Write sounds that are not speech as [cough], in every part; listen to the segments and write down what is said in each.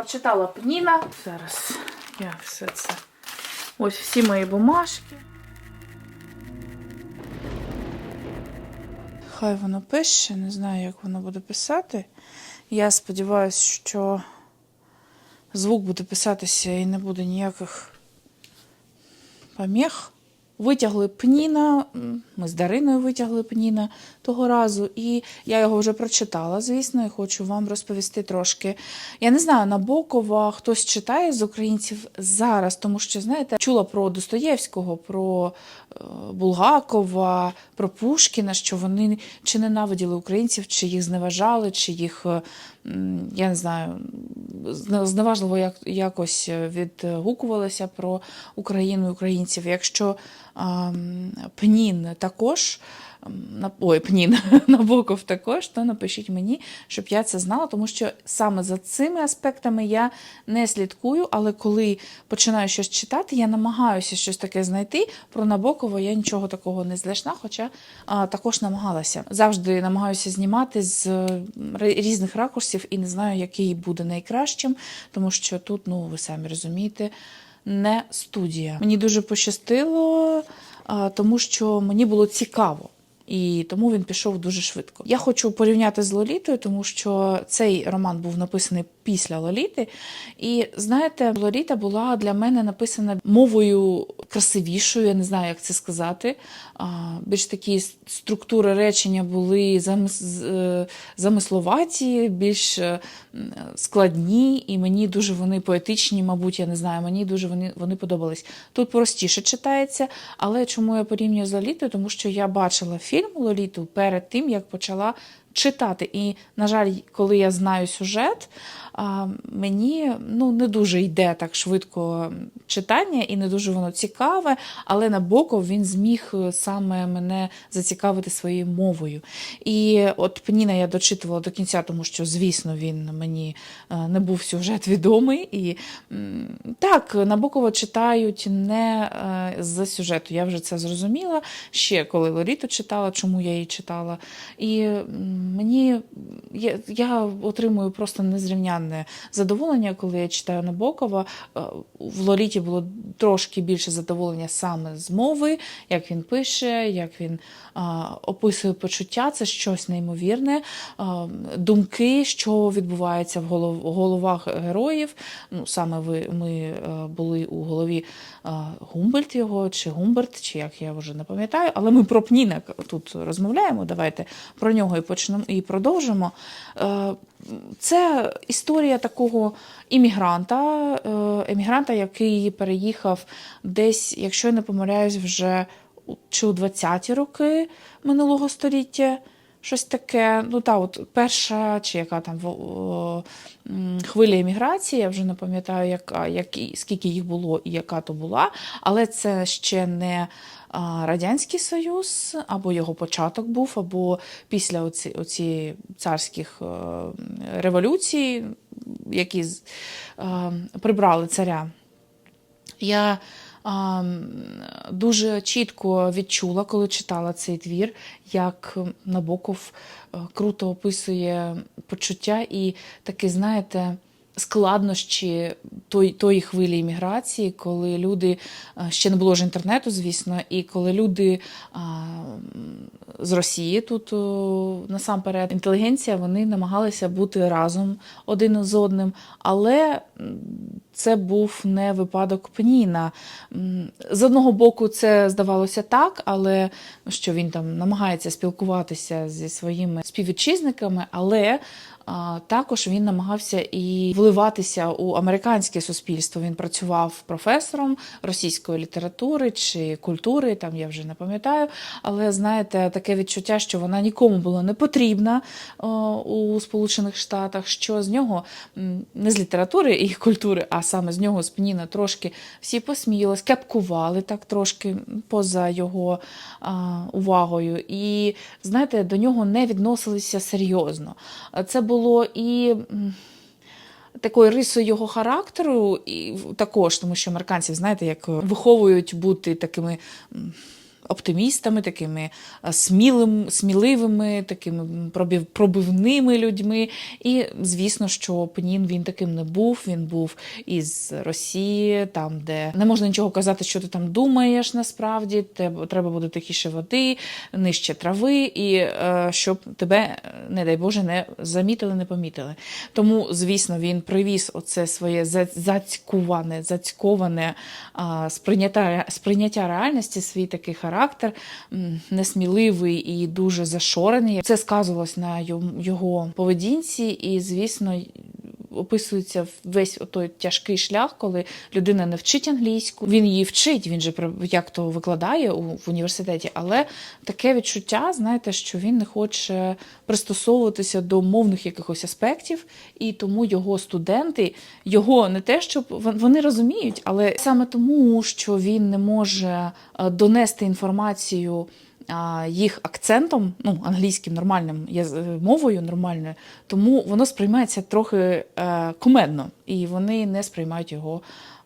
прочитала Пніна. Зараз я все це. Ось всі мої бумажки. Хай воно пише, не знаю, як воно буде писати. Я сподіваюся, що звук буде писатися і не буде ніяких поміг. Витягли пніна, ми з Дариною витягли пніна того разу, і я його вже прочитала, звісно, і хочу вам розповісти трошки. Я не знаю, Набокова хтось читає з українців зараз, тому що, знаєте, чула про Достоєвського, про е, Булгакова, про Пушкіна, що вони чи ненавиділи українців, чи їх зневажали, чи їх, е, я не знаю, зневажливо як, якось відгукувалися про Україну і українців. Якщо ем, Пнін також. На- Ой, [laughs] Пнін, Набоков також, то напишіть мені, щоб я це знала, тому що саме за цими аспектами я не слідкую, але коли починаю щось читати, я намагаюся щось таке знайти. Про Набокова я нічого такого не знайшла, хоча а, також намагалася. Завжди намагаюся знімати з е, різних ракурсів і не знаю, який буде найкращим, тому що тут, ну ви самі розумієте, не студія. Мені дуже пощастило, тому що мені було цікаво. І тому він пішов дуже швидко. Я хочу порівняти з Лолітою, тому що цей роман був написаний після Лоліти. І знаєте, Лоліта була для мене написана мовою красивішою, я не знаю, як це сказати. Більш такі структури речення були е, замисловаті, більш е, складні, і мені дуже вони поетичні, мабуть, я не знаю. Мені дуже вони, вони подобались. Тут простіше читається, але чому я порівнюю з Лолітою? Тому що я бачила фільм Лоліту перед тим, як почала читати. І, на жаль, коли я знаю сюжет, мені ну, не дуже йде так швидко читання і не дуже воно цікаве, але Набоков він зміг е, саме мене зацікавити своєю мовою. І от Пніна я дочитувала до кінця, тому що, звісно, він мені не був сюжет відомий. І так, Набокова читають не е, з сюжету. Я вже це зрозуміла ще коли Лоріту читала, чому я її читала. І мені я, я отримую просто незрівнянне задоволення, коли я читаю Набокова. Е, В Лоліті було трошки більше задоволення саме з мови, як він пише, як він а, описує почуття, це щось неймовірне. А, думки, що відбувається в голов, головах героїв. Ну, саме ви, ми е, були у голові а, Гумбольд його, чи Гумберт, чи як я вже не пам'ятаю, але ми про Пніна тут розмовляємо. Давайте про нього і почнемо і продовжимо. Е, Це історія такого іммігранта, е, емігранта, який переїхав десь, якщо я не помиляюсь, вже чи у 20-ті роки минулого століття. Щось таке, ну та от перша чи яка там о, хвиля еміграції, я вже не пам'ятаю, яка, які, скільки їх було і яка то була, але це ще не Радянський Союз, або його початок був, або після оці, оці царських е, революцій, які е, прибрали царя. Я дуже чітко відчула, коли читала цей твір, як Набоков е, круто описує почуття. І таки, знаєте, складнощі той, тої хвилі імміграції, коли люди е, ще не було ж інтернету, звісно, і коли люди а, з Росії тут о, насамперед інтелігенція, вони намагалися бути разом один з одним, але це був не випадок Пніна. З одного боку, це здавалося так, але що він там намагається спілкуватися зі своїми співвітчизниками, але також він намагався і вливатися у американське суспільство. Він працював професором російської літератури чи культури, там я вже не пам'ятаю. Але знаєте, таке відчуття, що вона нікому була не потрібна у Сполучених Штатах, що з нього не з літератури і культури, а саме з нього з Пніна трошки всі посміялись, кепкували так трошки поза його увагою. І знаєте, до нього не відносилися серйозно. Це було і. Такою рисою його характеру, і також, тому що американців, знаєте, як виховують бути такими оптимістами, такими е, смілим, сміливими, такими пробивними людьми. І звісно, що Пнін він таким не був. Він був із Росії, там, де не можна нічого казати, що ти там думаєш насправді. Треба буде тихіше води, нижче трави, і е, щоб тебе, е, не дай Боже, не замітили, не помітили. Тому, звісно, він привіз оце своє зацькуване, зацьковане сприйняття, сприйняття реальності, свій такий характер, м, несміливий і дуже зашорений. Це сказувалось на його поведінці, і, звісно, описується весь той тяжкий шлях, коли людина не вчить англійську. Він її вчить, він же як то викладає у, в університеті, але таке відчуття, знаєте, що він не хоче пристосовуватися до мовних якихось аспектів, і тому його студенти, його не те, щоб вони розуміють, але саме тому, що він не може е, донести інформацію їх акцентом, ну, англійським нормальним е, мовою нормальною, тому воно сприймається трохи е, кумедно, і вони не сприймають його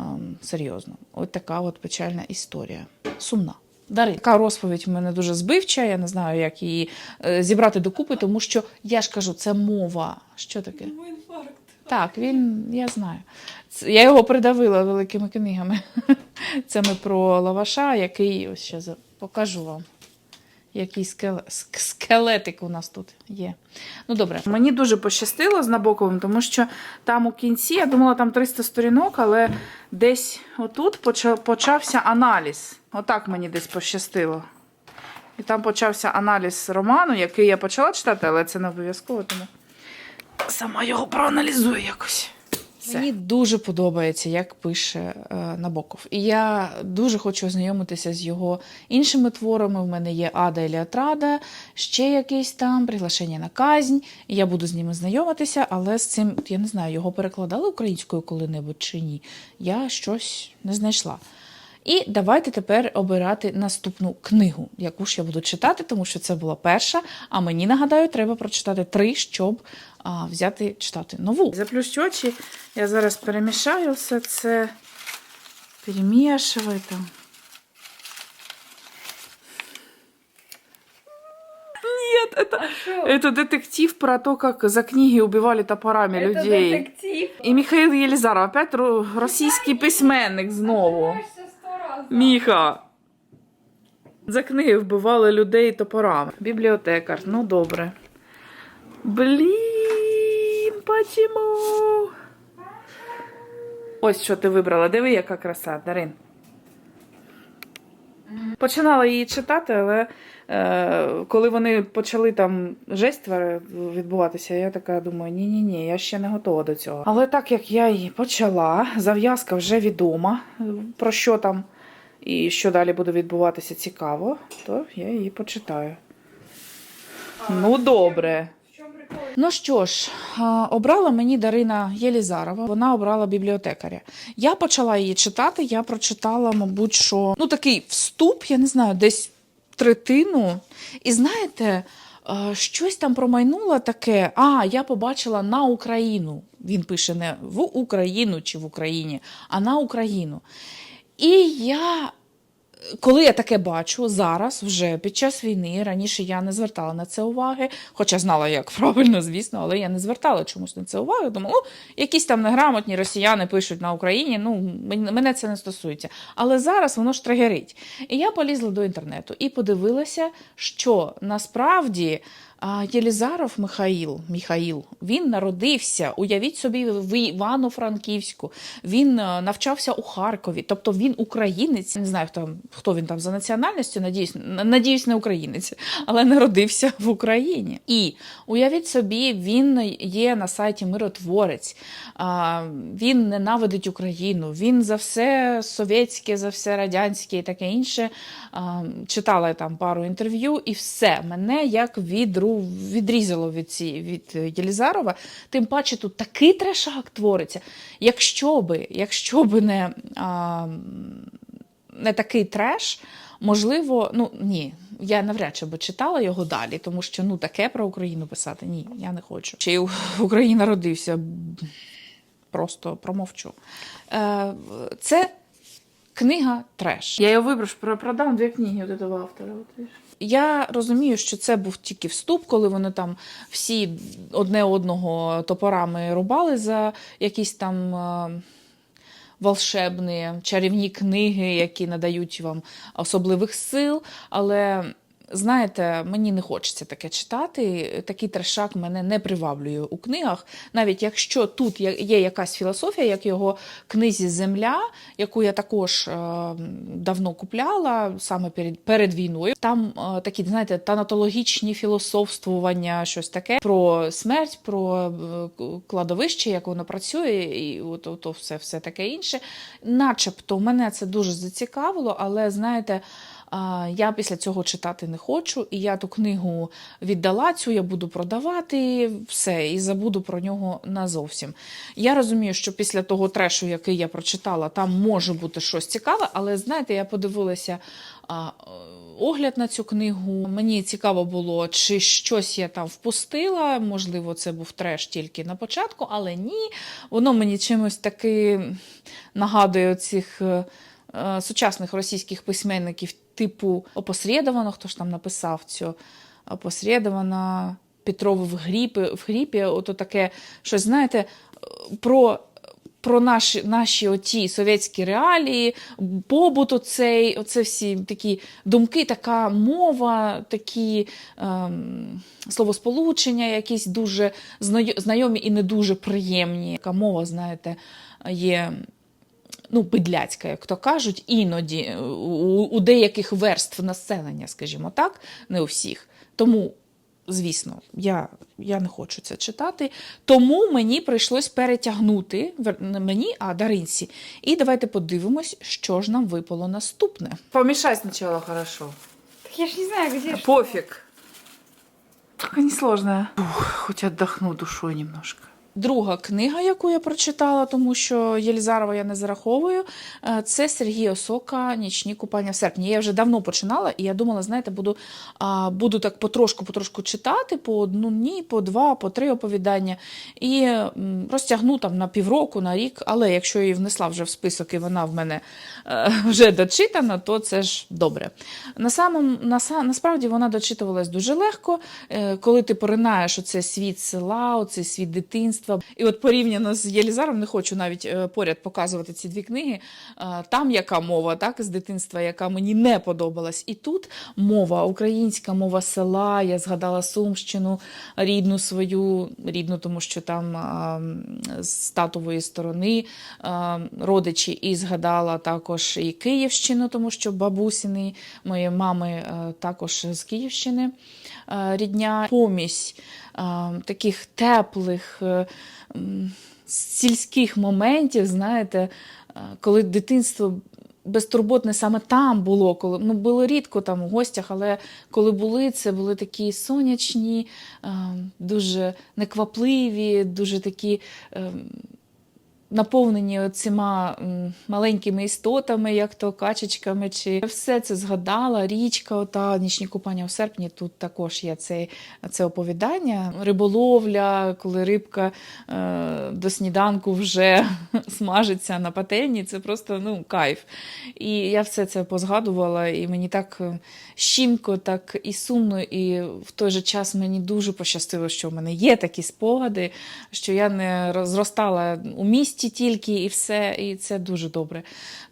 ем, серйозно. От така от печальна історія. Сумна. Дари, така розповідь в мене дуже збивча. Я не знаю, як її е, зібрати докупи, тому що я ж кажу, це мова. Що таке? Інфаркт. Так, він, я знаю. Я його придавила великими книгами. [laughs] Це ми про лаваша, який ось ще покажу вам. Який скеле- скелетик у нас тут є. Ну добре. Мені дуже пощастило з Набоковим, тому що там у кінці, я думала, там 300 сторінок, але десь отут почався аналіз. Отак мені десь пощастило. І там почався аналіз роману, який я почала читати, але це не обов'язково, тому сама його проаналізую якось. Мені дуже подобається, як пише е, Набоков. І я дуже хочу ознайомитися з його іншими творами. У мене є Ада і Леотрада, ще якийсь там приглашення на казнь. І я буду з ними знайомитися, але з цим, я не знаю, його перекладали українською коли-небудь чи ні. Я щось не знайшла. І давайте тепер обирати наступну книгу, яку ж я буду читати, тому що це була перша. А мені нагадаю, треба прочитати три, щоб а, взяти читати нову. Заплющу очі, я зараз перемішаю все це, перемішую там. Нет, это, это детектив про то, как за книги убивали топорами Это людей. детектив. І Михаил Єлізаров, опять ро- російський письменник знову. Міха. За книги вбивали людей топорами. Бібліотекар, ну добре. Блін, почему? Ось що ти вибрала. Диви, яка краса, Дарин. Починала її читати, але е, коли вони почали там жесть відбуватися, я така думаю, ні-ні ні, я ще не готова до цього. Але так як я її почала, зав'язка вже відома, е, про що там і що далі буде відбуватися цікаво, то я її почитаю. Ну, добре. Ну що ж, обрала мені Дарина Єлізарова, вона обрала бібліотекаря. Я почала її читати, я прочитала, мабуть, що ну такий вступ, я не знаю, десь третину. І знаєте, щось там промайнуло таке. А, я побачила на Україну. Він пише не в Україну чи в Україні, а на Україну. І я коли я таке бачу зараз, вже під час війни, раніше я не звертала на це уваги, хоча знала, як правильно, звісно, але я не звертала чомусь на це уваги. Думала, ну, якісь там неграмотні росіяни пишуть на Україні, ну, мене це не стосується. Але зараз воно ж тригерить. І я полізла до інтернету і подивилася, що насправді Єлізаров Михаїл, Михаїл, він народився, уявіть собі, в Івано-Франківську. Він е, навчався у Харкові, тобто він українець. Не знаю, хто, хто він там за національністю, надіюсь, надіюсь, не українець, але народився в Україні. І уявіть собі, він є на сайті Миротворець. Він ненавидить Україну. Він за все совєтське, за все радянське і таке інше. Читала я там пару інтерв'ю, і все мене як відру, відрізало від ці від Єлізарова. Тим паче тут такий трешак твориться. Якщо би, якщо би не, а, не такий треш, можливо, ну ні. Я навряд чи би читала його далі, тому що ну таке про Україну писати ні, я не хочу. Чи в Україні народився? Просто промовчу. Е, Це Книга треш. Я її вибрав, продам дві книги от этого автора. Я розумію, що це був тільки вступ, коли вони там всі одне одного топорами рубали за якісь там. е, волшебні чарівні книги, які надають вам особливих сил. Але знаєте, мені не хочеться таке читати. Такий трешак мене не приваблює у книгах. Навіть якщо тут є якась філософія, як його книзі Земля, яку я також е, давно купляла саме перед, перед війною. Там е, такі, знаєте, танатологічні філософствування, щось таке про смерть, про е, кладовище, як воно працює, і от, от, от все, все таке інше. Начебто мене це дуже зацікавило, але знаєте. Я після цього читати не хочу, і я ту книгу віддала цю, я буду продавати все і забуду про нього назовсім. Я розумію, що після того трешу, який я прочитала, там може бути щось цікаве, але знаєте, я подивилася огляд на цю книгу. Мені цікаво було, чи щось я там впустила. Можливо, це був треш тільки на початку, але ні. Воно мені чимось таки нагадує цих е, сучасних російських письменників, типу опосредовано, хто ж там написав цю опосредовано, Петрови в гріпі, в гріпі, ото таке щось, знаєте, про. Про наші, наші оті совєтські реалії, побут оцей, оце всі такі думки, така мова, такі ем, словосполучення, якісь дуже знайомі і не дуже приємні. Така мова, знаєте, є ну, бидляцька, як то кажуть, іноді у, у деяких верств населення, скажімо так, не у всіх. Тому, звісно, я, я не хочу це читати. Тому мені прийшлось перетягнути не мені, а Даринці. І давайте подивимось, що ж нам випало наступне. Помішай спочатку хорошо. Так я ж не знаю, где ж. Пофиг. Так не сложно. Ух, хоть отдохну душой немножко. Друга книга, яку я прочитала, тому що Єлізарова я не зараховую, е, це Сергій Осока Нічні купання в серпні. Я вже давно починала, і я думала, знаєте, буду, буду так потрошку-потрошку читати по одну ні, по два, по три оповідання, і розтягну там на півроку, на рік. Але якщо я її внесла вже в список і вона в мене е, [laughs] вже дочитана, то це ж добре. На самом, на, насправді вона дочитувалась дуже легко, е, коли ти поринаєш оце світ села, оцей світ дитинства. І от порівняно з Єлізаром, не хочу навіть е, поряд показувати ці дві книги. е, Там яка мова, так, з дитинства, яка мені не подобалась. І тут мова, українська мова села. Я згадала Сумщину, рідну свою, рідну, тому що там з татової сторони родичі, і згадала також і Київщину, тому що бабусини моєї мами е, також з Київщини е, рідня. Помість е, таких теплих е, сільських моментів, знаєте, е, коли дитинство. Безтурботне саме там було, коли ну було рідко там у гостях, але коли були, це були такі сонячні, е, дуже неквапливі, дуже такі е, наповнені цими маленькими істотами, як то качечками, чи все це згадала. Річка, ота нічні купання в серпні. Тут також є цей, це оповідання. Риболовля, коли рибка е, до сніданку вже [laughs] смажиться на пательні. Це просто ну, кайф. І я все це позгадувала, і мені так е, щімко, так і сумно, і в той же час мені дуже пощастило, що в мене є такі спогади, що я не роз- зростала у місті тільки і все, і це дуже добре.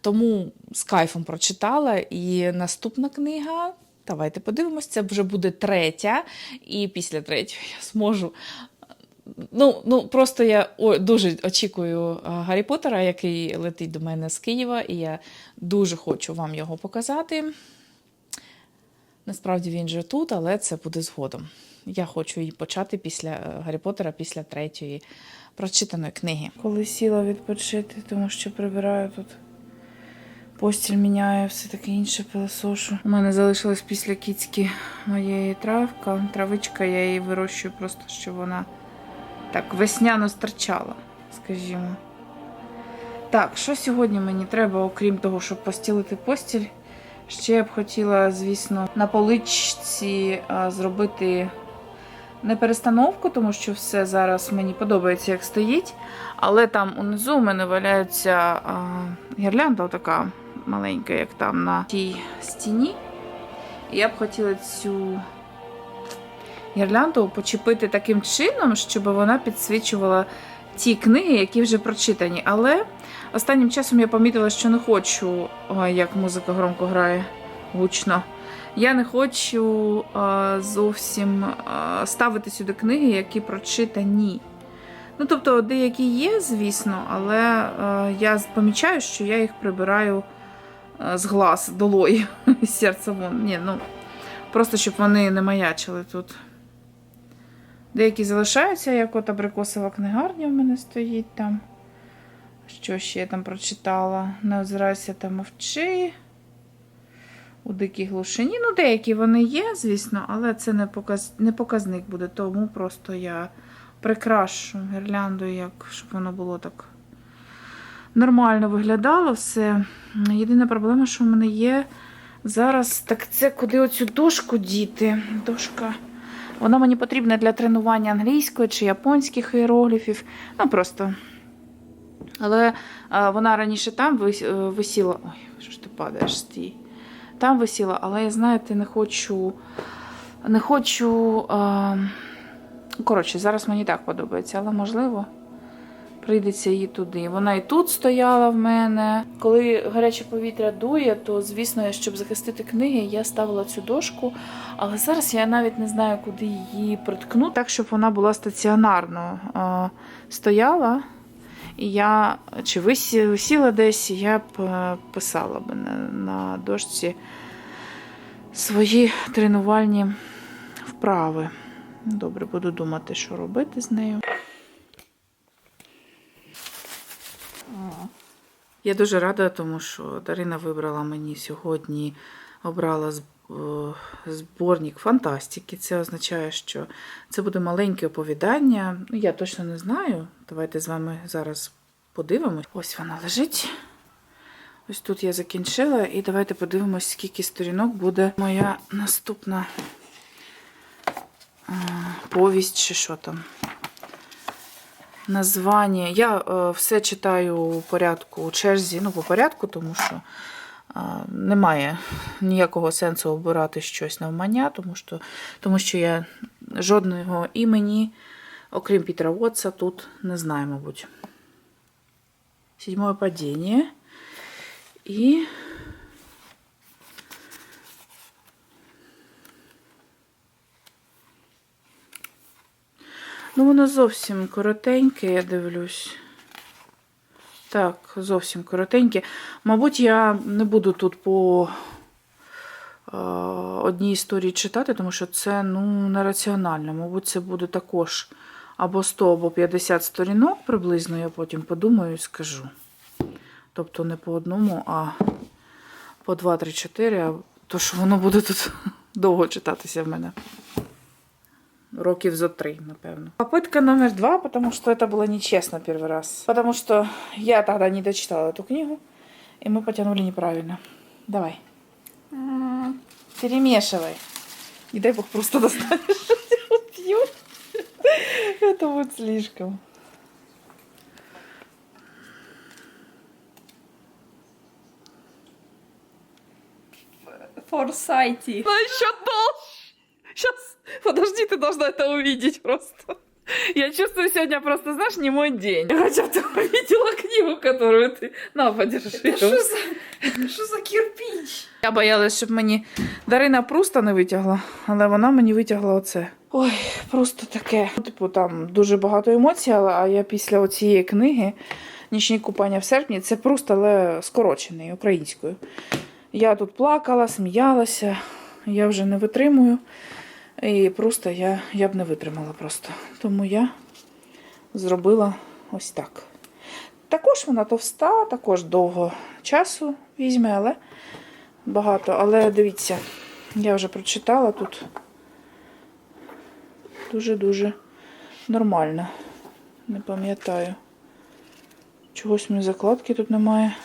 Тому з кайфом прочитала. І наступна книга. Давайте подивимось, це вже буде третя, і після третьої я зможу. Ну, ну просто я дуже очікую Гаррі Поттера, який летить до мене з Києва, і я дуже хочу вам його показати. Насправді він же тут, але це буде згодом. Я хочу її почати після е, Гаррі Поттера, після третьої прочитаної книги. Коли сіла відпочити, тому що прибираю тут. Постіль міняє, все таке інше пилосошу. У мене залишилась після кіцьки моєї травка. Травичка, я її вирощую просто, щоб вона так весняно стирчала, скажімо. Так, що сьогодні мені треба, окрім того, щоб постілити постіль? Ще я б хотіла, звісно, на поличці зробити не перестановку, тому що все зараз мені подобається, як стоїть. Але там унизу у мене валяється гірлянда така маленька, як там на тій стіні. І я б хотіла цю гірлянду почепити таким чином, щоб вона підсвічувала ті книги, які вже прочитані. Але останнім часом я помітила, що не хочу, ой, як музика громко грає гучно. Я не хочу а, зовсім а, ставити сюди книги, які прочитані. Ну, тобто, деякі є, звісно, але е, я помічаю, що я їх прибираю е, з глаз долої, [laughs] з серця вон. Ні, ну, просто щоб вони не маячили тут. Деякі залишаються, як от абрикосова книгарня в мене стоїть там. Що ще я там прочитала? Не озирайся та мовчи. У дикій глушині. Ну, деякі вони є, звісно, але це не, показ... не показник буде, тому просто я прикрашу гірлянду, як, щоб воно було так нормально виглядало все. Єдина проблема, що в мене є зараз, так це куди оцю дошку діти. Дошка. Вона мені потрібна для тренування англійської чи японських іерогліфів. Ну просто. Але е, вона раніше там висіла. Ой, що ж ти падаєш стій. Там висіла, але я знаєте, не хочу. Не хочу. Е, коротше, зараз мені так подобається, але можливо. Прийдеться її туди. Вона і тут стояла в мене. Коли гаряче повітря дує, то звісно, щоб захистити книги, я ставила цю дошку. Але зараз я навіть не знаю, куди її приткнути, так щоб вона була стаціонарно стояла. І я чи висіла десь, і я б е, писала б на, дошці свої тренувальні вправи. Добре, буду думати, що робити з нею. Я дуже рада, тому що Дарина вибрала мені сьогодні, обрала з- зборник фантастики. Це означає, що це буде маленьке оповідання. Ну, я точно не знаю. Давайте з вами зараз подивимось. Ось вона лежить. Ось тут я закінчила, і давайте подивимось, скільки сторінок буде моя наступна е, повість чи що там. Названня. Я е, все читаю у порядку у черзі, ну, по порядку, тому що е, немає ніякого сенсу обирати щось навмання, тому що, тому що я жодного імені, окрім Пітера Вотса, тут не знаю, мабуть. Седьмое падіння. І Ну, воно зовсім коротеньке, я дивлюсь. Так, зовсім коротеньке. Мабуть, я не буду тут по е, одній історії читати, тому що це ну, нераціонально. Мабуть, це буде також або 100, або 50 сторінок приблизно, я потім подумаю і скажу. Тобто не по одному, а по 2, 3, 4, а то воно буде тут [laughs] довго читатися в мене. Років за три, напевно. Попытка номер два, потому что это было нечестно первый раз. Потому что я тогда не дочитала эту книгу, и мы потянули неправильно. Давай, перемешивай. Не дай бог просто достанешь. Пью. Это будет слишком. Форсайти. Ну еще должен. Сейчас, подожди, ты должна это увидеть просто. Я чувствую сегодня просто, знаешь, не мой день. Я хотя бы ты увидела [laughs] книгу, которую ты... На, подержи. Та Що за, що за кирпич? Я боялась, щоб мені Дарина Пруста не витягла, але вона мені витягла оце. Ой, просто таке. Типу, там дуже багато емоцій, але а я після оцієї книги Нічні купання в серпні це Пруст, але скорочений українською. Я тут плакала, сміялася, я вже не витримую. І просто я, я б не витримала просто. Тому я зробила ось так. Також вона товста, також довго часу візьме, але багато. Але дивіться, я вже прочитала тут дуже-дуже нормально. Не пам'ятаю. Чогось мені закладки тут немає.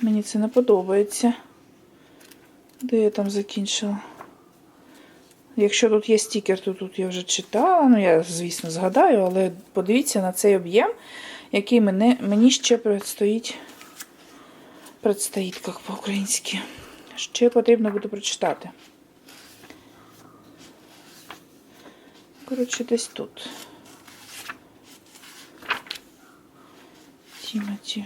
Мені це не подобається. Де я там закінчила? Якщо тут є стікер, то тут я вже читала. Ну, я, звісно, згадаю, але подивіться на цей об'єм, який мене, мені ще предстоїть предстоїть, як по-українськи. Ще потрібно буде прочитати. Коротше, десь тут. Тімоті.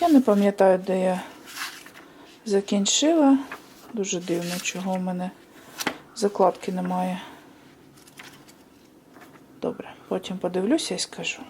Я не пам'ятаю, де я закінчила. Дуже дивно, чого в мене закладки немає. Добре, потім подивлюся і скажу.